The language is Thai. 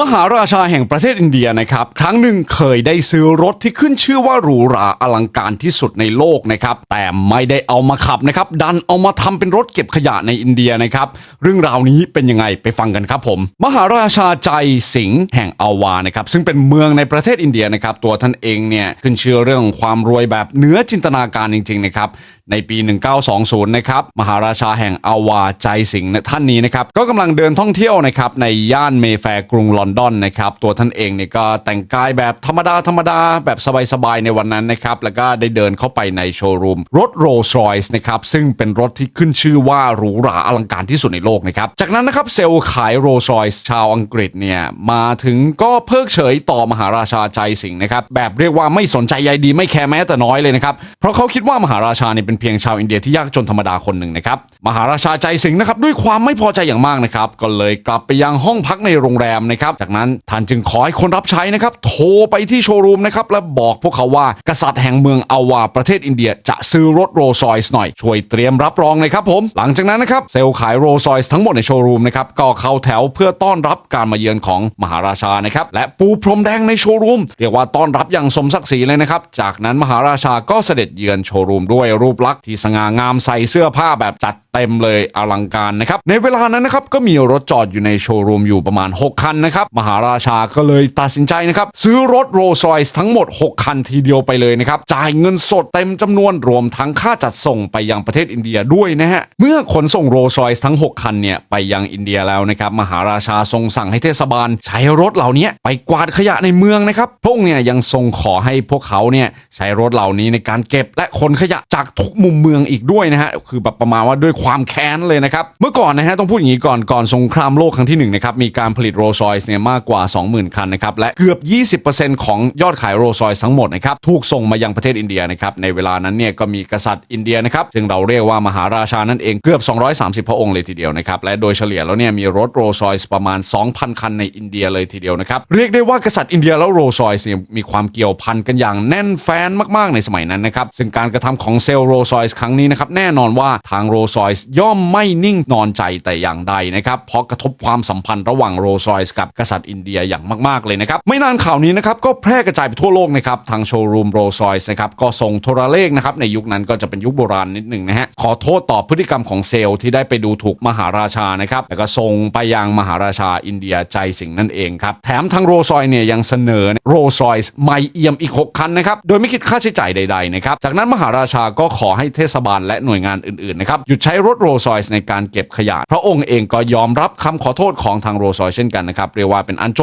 มหาราชาแห่งประเทศอินเดียนะครับ ครั้งหนึ่งเคยได้ซื้อรถที่ขึ้นชื่อว่าหรูหราอลังการที่สุดในโลกนะครับ แต่ไม่ได้เอามาขับนะครับ ดันเอามาทำเป็นรถเก็บขยะในอินเดียนะครับ เรื่องราวนี้เป็นยังไงไปฟังกันครับผม มหาราชาใจสิงห์แห่งอาวานะครับ ซึ่งเป็นเมืองในประเทศอินเดียนะครับ ตัวท่านเองเนี่ยขึ้นชื่อเรื่องความรวยแบบเหนือจินตนาการจริง ๆ นะครับ ในปี 1920 นะครับมหาราชาแห่งอาวาใจสิงห์ท่านนี้นะครับก็กำลังเดินท่องเที่ยวนะครับในย่านเมแฟกรุงลอนดอนนะครับ ตัวท่านเองเนี่ยก็แต่งกายแบบธรรมดาธรรมดาแบบสบายๆในวันนั้นนะครับ แล้วก็ได้เดินเข้าไปในโชว์รูมรถโรลส์รอยส์นะครับ ซึ่งเป็นรถที่ขึ้นชื่อว่าหรูหราอลังการที่สุดในโลกนะครับ จากนั้นนะครับเซลล์ขายโรลส์รอยส์ชาวอังกฤษเนี่ย มาถึงก็เพิกเฉยต่อมหาราชาใจสิงนะครับ แบบเรียกว่าไม่สนใจใยดีไม่แคร์แม้แต่น้อยเลยนะครับ เพราะเขาคิดว่ามหาราชาเนี่ยเป็นเพียงชาวอินเดียที่ยากจนธรรมดาคนหนึ่งนะครับมหาราชาใจสิงนะครับด้วยความไม่พอใจอย่างมากนะครับก็เลยกลับไปยังห้องพักในโรงแรมนะครับจากนั้นท่านจึงขอให้คนรับใช้นะครับ โทรไปที่โชว์รูมนะครับ และบอกพวกเขาว่ากษัตริย์แห่งเมืองอาวาประเทศอินเดียจะซื้อรถโรลส์รอยส์หน่อย ช่วยเตรียมรับรองเลยครับผม หลังจากนั้นนะครับ เซลล์ขายโรลส์รอยส์ทั้งหมดในโชว์รูมนะครับ ก็เข้าแถวเพื่อต้อนรับการมาเยือนของมหาราชานะครับ และปูพรมแดงในโชว์รูม เรียกว่าต้อนรับอย่างสมศักดิ์ศรีเลยนะครับ จากนั้นมหาราชาก็เสด็จเยือนโชว์รูมด้วยรูปลักษณ์ที่สง่างามใส่เสื้อผ้าแบบจัด เต็มเลยอลังการนะครับ ในเวลานั้นนะครับก็มีรถจอดอยู่ในโชว์รูมอยู่ประมาณ 6 คันนะครับมหาราชาก็เลยตัดสินใจนะครับซื้อรถโรลส์รอยส์ทั้งหมด 6 คันทีเดียวไปเลยนะครับจ่ายเงินสดเต็มจำนวนรวมทั้งค่าจัดส่งไปยังประเทศอินเดียด้วยนะฮะเมื่อขนส่งโรลส์รอยส์ทั้ง 6 คันเนี่ยไปยังอินเดียแล้วนะครับมหาราชาทรงสั่งให้เทศบาล ใช้รถเหล่านี้ไปกวาดขยะในเมืองนะครับพระองเนี่ยยังทรงขอให้พวกเขาเนี่ยใช้รถเหล่านี้ในการเก็บและขนขยะจากทุกมุมเมืองอีกด้วยนะฮะคือแบบประมาณว่าด้วยความแค้นเลยนะครับ เมื่อก่อนนะฮะต้องพูดอย่างนี้ก่อนก่อนสงครามโลกครั้งที่หนึ่งนะครับมีการผลิตโรลส์รอยส์เนี่ยมากกว่า 20,000 คันนะครับและเกือบ 20%ของยอดขายโรลส์รอยส์ทั้งหมดนะครับถูกส่งมายังประเทศอินเดียนะครับในเวลานั้นเนี่ยก็มีกษัตริย์อินเดียนะครับซึ่งเราเรียกว่ามหาราชานั่นเองเกือบ 230 พระองค์เลยทีเดียวนะครับและโดยเฉลี่ยแล้วเนี่ยมีรถโรลส์รอยส์ประมาณ 2,000 คันในอินเดียเลยทีเดียวนะครับเรียกได้ว่ากษัตริย์อินเดียแล้วโรลส์รอยส์เนี่ยมีความเกี่ยวพันกันอย่างแน่นแฟนมาก ๆ ในสมัยนั้นนะครับซึ่งการกระทำของเซลล์โรลส์รอยส์ครั้งนี้นะครับแน่นอนว่าทางโรลส์รอยส์ย่อมไม่นิ่งนอนใจแต่อย่างใดนะครับเพราะกระทบความสัมพันธ์ระหว่างโรลส์รอยส์กับกษัตริย์อินเดียอย่างมาก ๆ เลยนะครับ ไม่นานข่าวนี้นะครับก็แพร่กระจายไปทั่วโลกนะครับทางโชว์รูมโรลส์รอยส์นะครับก็ส่งโทรเลขนะครับในยุคนั้นก็จะเป็นยุคโบราณนิดหนึ่งนะฮะขอโทษต่อพฤติกรรมของเซลล์ที่ได้ไปดูถูกมหาราชานะครับแล้วก็ส่งไปยังมหาราชาอินเดียใจสิงนั่นเองครับแถมทางโรลส์รอยส์เนี่ยยังเสนอโรลส์รอยส์ไม่เอี่ยมอีก 6 คันนะครับโดยไม่คิดค่าใช้จ่ายใดๆนะครับจากนั้นมหาราชาก็ขอให้เทศบาลและหน่วยงานอื่นๆนะครับหยุดใช้รถโรลส์รอยส์ในการเก็บขยะพระองค์เองก็ยอมรับคำขอโทษของทางโรลส์รอยส์เช่นกันนะครับเรียกว่าเป็นอันจบ